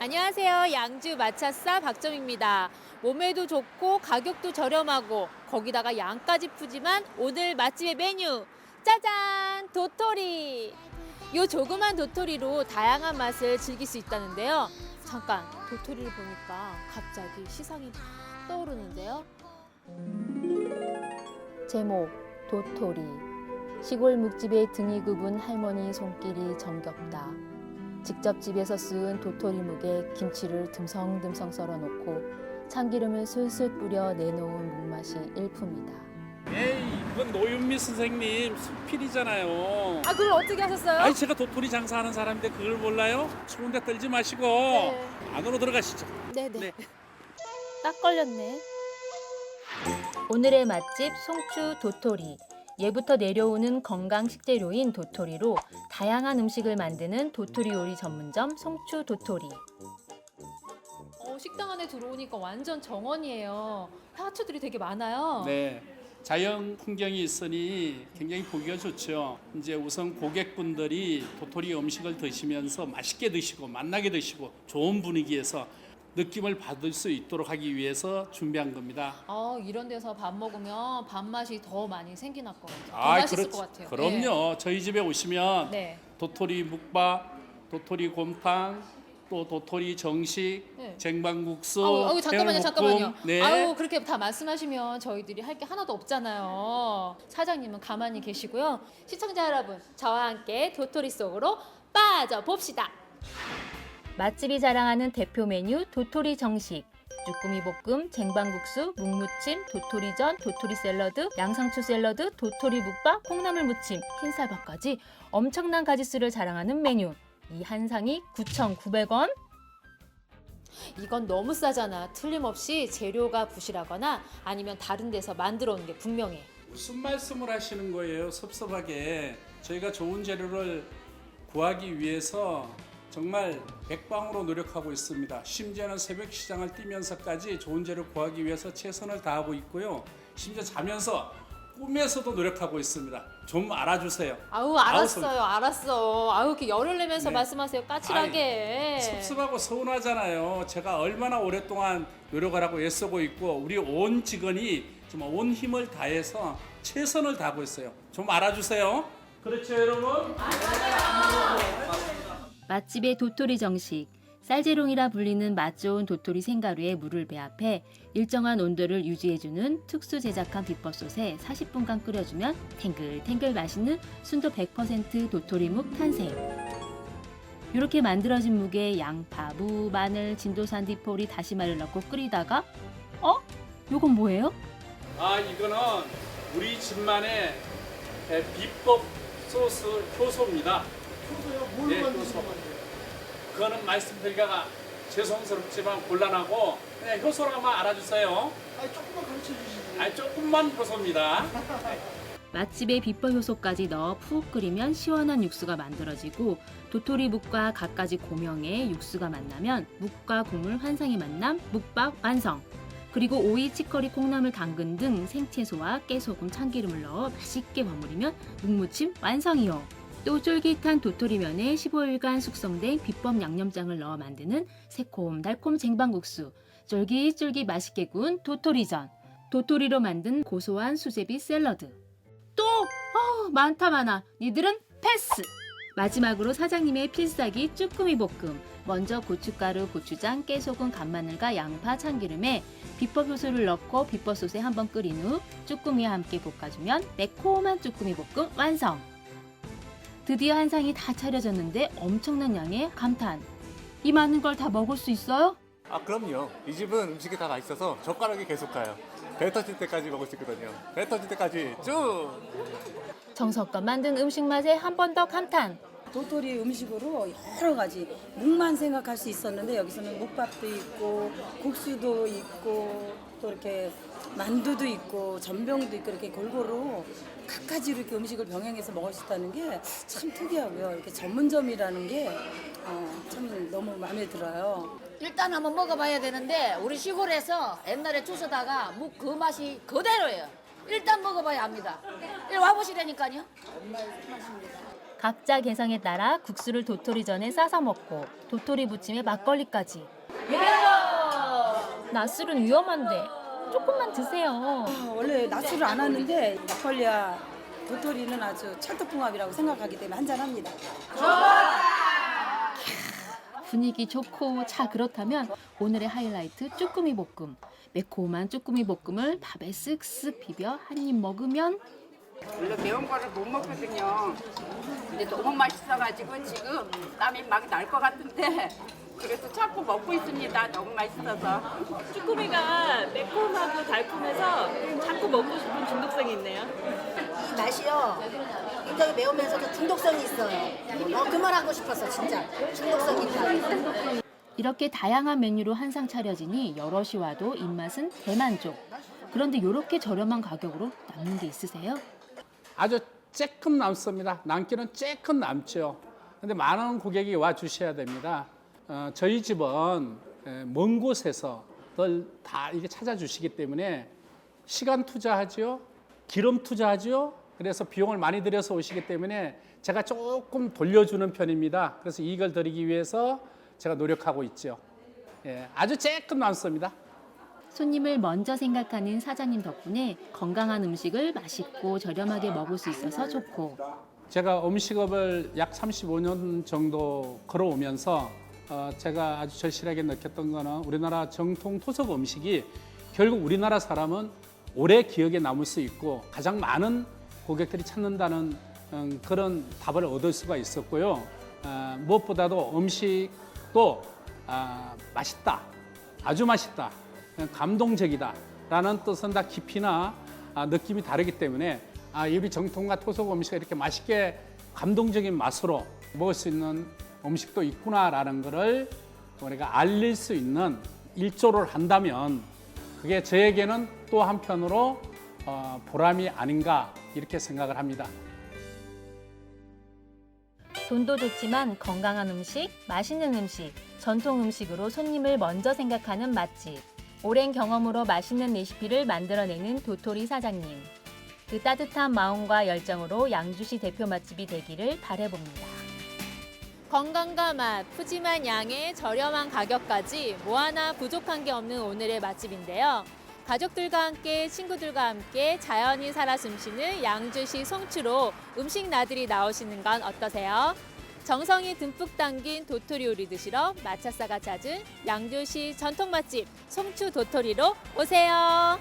안녕하세요. 양주 마차싸 박정입니다. 몸에도 좋고 가격도 저렴하고 거기다가 양까지 푸지만 오늘 맛집의 메뉴 짜잔 도토리. 요 조그만 도토리로 다양한 맛을 즐길 수 있다는데요. 잠깐 도토리를 보니까 갑자기 시상이 팍 떠오르는데요. 제목 도토리 시골 묵집의 등이 굽은 할머니 손길이 정겹다. 직접 집에서 쓴 도토리 묵에 김치를 듬성듬성 썰어놓고 참기름을 술술 뿌려 내놓은 묵맛이 일품이다. 에이, 그건 노윤미 선생님 수필이잖아요. 아 그걸 어떻게 하셨어요? 아니 제가 도토리 장사하는 사람인데 그걸 몰라요? 추운데 떨지 마시고 안으로 들어가시죠. 네네. 네. 딱 걸렸네. 오늘의 맛집 송추 도토리. 예부터 내려오는 건강 식재료인 도토리로 다양한 음식을 만드는 도토리 요리 전문점 송추 도토리. 어, 식당 안에 들어오니까 완전 정원이에요. 화초들이 되게 많아요. 네. 자연 풍경이 있으니 굉장히 보기가 좋죠. 이제 우선 고객분들이 도토리 음식을 드시면서 맛있게 드시고 맛나게 드시고 좋은 분위기에서 느낌을 받을 수 있도록 하기 위해서 준비한 겁니다. 아, 이런 데서 밥 먹으면 밥맛이 더 많이 생기날 것 같아요. 더 아, 맛있을 그렇- 것 같아요. 그럼요. 저희 집에 오시면 네. 도토리 묵밥, 도토리 곰탕, 또 도토리 정식, 네. 쟁반국수, 아우, 아우 잠깐만요, 해물볶음, 잠깐만요. 네. 아우 그렇게 다 말씀하시면 저희들이 할 게 하나도 없잖아요. 사장님은 가만히 계시고요. 시청자 여러분, 저와 함께 도토리 속으로 빠져 봅시다. 맛집이 자랑하는 대표 메뉴 도토리 정식. 쭈꾸미 볶음, 쟁반국수, 묵무침, 도토리전, 도토리 샐러드, 양상추 샐러드, 도토리 묵밥, 콩나물 무침, 흰쌀밥까지 엄청난 가지수를 자랑하는 메뉴. 이 한 상이 9,900원? 이건 너무 싸잖아. 틀림없이 재료가 부실하거나 아니면 다른 데서 만들어 온 게 분명해. 무슨 말씀을 하시는 거예요? 섭섭하게 저희가 좋은 재료를 구하기 위해서 정말 백방으로 노력하고 있습니다. 심지어는 새벽 시장을 뛰면서까지 좋은 재료 구하기 위해서 최선을 다하고 있고요. 심지어 자면서 꿈에서도 노력하고 있습니다. 좀 알아주세요. 아우 알았어요, 알았어. 아우 이렇게 열을 내면서 네. 말씀하세요, 까칠하게. 섭섭하고 서운하잖아요. 제가 얼마나 오랫동안 노력을 하고 애쓰고 있고 우리 온 직원이 정말 온 힘을 다해서 최선을 다하고 있어요. 좀 알아주세요. 그렇죠, 여러분? 맛집의 도토리 정식. 쌀재롱이라 불리는 맛 좋은 도토리 생가루에 물을 배합해 일정한 온도를 유지해주는 특수 제작한 비법솥에 40분간 끓여주면 탱글탱글 맛있는 순도 100% 도토리묵 탄생. 이렇게 만들어진 묵에 양파, 무, 마늘, 진도산 디포리, 다시마를 넣고 끓이다가 어? 요건 뭐예요? 아, 이거는 우리 집만의 에, 비법 소스 효소입니다. 네, 만드는 효소. 건데요? 그거는 말씀드리기가 죄송스럽지만 곤란하고 그냥 효소로만 알아주세요. 아니 조금만 가르쳐 주시지. 아니, 조금만 효소입니다. 맛집의 비법 효소까지 넣어 푹 끓이면 시원한 육수가 만들어지고 도토리 묵과 갖가지 고명의 육수가 만나면 묵과 국물 환상의 만남 묵밥 완성. 그리고 오이, 치커리, 콩나물, 당근 등 생채소와 깨소금, 참기름을 넣어 맛있게 버무리면 묵무침 완성이요. 또 쫄깃한 도토리면에 15일간 숙성된 비법 양념장을 넣어 만드는 새콤달콤 쟁반국수. 쫄깃쫄깃 맛있게 구운 도토리전. 도토리로 만든 고소한 수제비 샐러드. 또 어, 많다 많아. 니들은 패스. 마지막으로 사장님의 필살기 쭈꾸미 볶음. 먼저 고춧가루, 고추장, 깨소금, 간마늘과 양파, 참기름에 비법 효소를 넣고 비법 소스에 한번 끓인 후 쭈꾸미와 함께 볶아주면 매콤한 쭈꾸미 볶음 완성. 드디어 한 상이 다 차려졌는데 엄청난 양의 감탄. 이 많은 걸 다 먹을 수 있어요? 아 그럼요. 이 집은 음식이 다 맛있어서 젓가락이 계속 가요. 배 터질 때까지 먹을 수 있거든요. 배 터질 때까지 쭉. 정성껏 만든 음식 맛에 한 번 더 감탄. 도토리 음식으로 여러 가지 묵만 생각할 수 있었는데 여기서는 묵밥도 있고 국수도 있고 또 이렇게 만두도 있고 전병도 있고 이렇게 골고루 각가지 이렇게 음식을 병행해서 먹을 수 있다는 게 참 특이하고요. 이렇게 전문점이라는 게 어, 참 너무 마음에 들어요. 일단 한번 먹어봐야 되는데 우리 시골에서 옛날에 주워다가 묵 그 맛이 그대로예요. 일단 먹어봐야 합니다. 일 와보시라니까요. 각자 개성에 따라 국수를 도토리 전에 싸서 먹고 도토리 부침에 막걸리까지. 낮술은 위험한데 조금만 드세요. 아, 원래 낮술을 안 하는데 막걸리와 도토리는 아주 찰떡궁합이라고 생각하기 때문에 한잔합니다. 분위기 좋고 차 그렇다면 오늘의 하이라이트 쭈꾸미 볶음. 매콤한 쭈꾸미 볶음을 밥에 쓱쓱 비벼 한 입 먹으면 원래 매운 거를 못 먹거든요. 근데 너무 맛있어가지고 지금 땀이 막 날 것 같은데 그래도 자꾸 먹고 있습니다. 너무 맛있어서. 쭈꾸미가 매콤하고 달콤해서 자꾸 먹고 싶은 중독성이 있네요. 맛이요. 굉장히 매우면서도 중독성이 있어요. 어, 그만하고 싶었어, 진짜. 중독성이 있다. 이렇게 다양한 메뉴로 한 상 차려지니 여럿이 와도 입맛은 대만족. 그런데 이렇게 저렴한 가격으로 남는 게 있으세요? 아주 쬐끔 남습니다. 남기는 쬐끔 남죠. 근데 많은 고객이 와 주셔야 됩니다. 어, 저희 집은 에, 먼 곳에서 다 이게 찾아주시기 때문에 시간 투자하죠, 기름 투자하죠. 그래서 비용을 많이 들여서 오시기 때문에 제가 조금 돌려주는 편입니다. 그래서 이익을 드리기 위해서 제가 노력하고 있죠. 예, 아주 쬐끔 남습니다. 손님을 먼저 생각하는 사장님 덕분에 건강한 음식을 맛있고 저렴하게 먹을 수 있어서 좋고. 제가 음식업을 약 35년 정도 걸어오면서 어, 제가 아주 절실하게 느꼈던 거는 우리나라 정통 토속 음식이 결국 우리나라 사람은 오래 기억에 남을 수 있고 가장 많은 고객들이 찾는다는 음, 그런 답을 얻을 수가 있었고요. 어, 무엇보다도 음식도 아, 맛있다, 아주 맛있다, 감동적이다라는 뜻은 다 깊이나 아, 느낌이 다르기 때문에 아, 이 우리 정통과 토속 음식이 이렇게 맛있게 감동적인 맛으로 먹을 수 있는 음식도 있구나라는 것을 우리가 알릴 수 있는 일조를 한다면 그게 저에게는 또 한편으로 어, 보람이 아닌가 이렇게 생각을 합니다. 돈도 좋지만 건강한 음식, 맛있는 음식, 전통 음식으로 손님을 먼저 생각하는 맛집. 오랜 경험으로 맛있는 레시피를 만들어내는 도토리 사장님. 그 따뜻한 마음과 열정으로 양주시 대표 맛집이 되기를 바래봅니다. 건강과 맛, 푸짐한 양에 저렴한 가격까지 뭐 하나 부족한 게 없는 오늘의 맛집인데요. 가족들과 함께 친구들과 함께 자연이 살아 숨쉬는 양주시 송추로 음식 나들이 나오시는 건 어떠세요? 정성이 듬뿍 담긴 도토리 요리 드시러 마차사가 찾은 양주시 전통 맛집 송추 도토리로 오세요.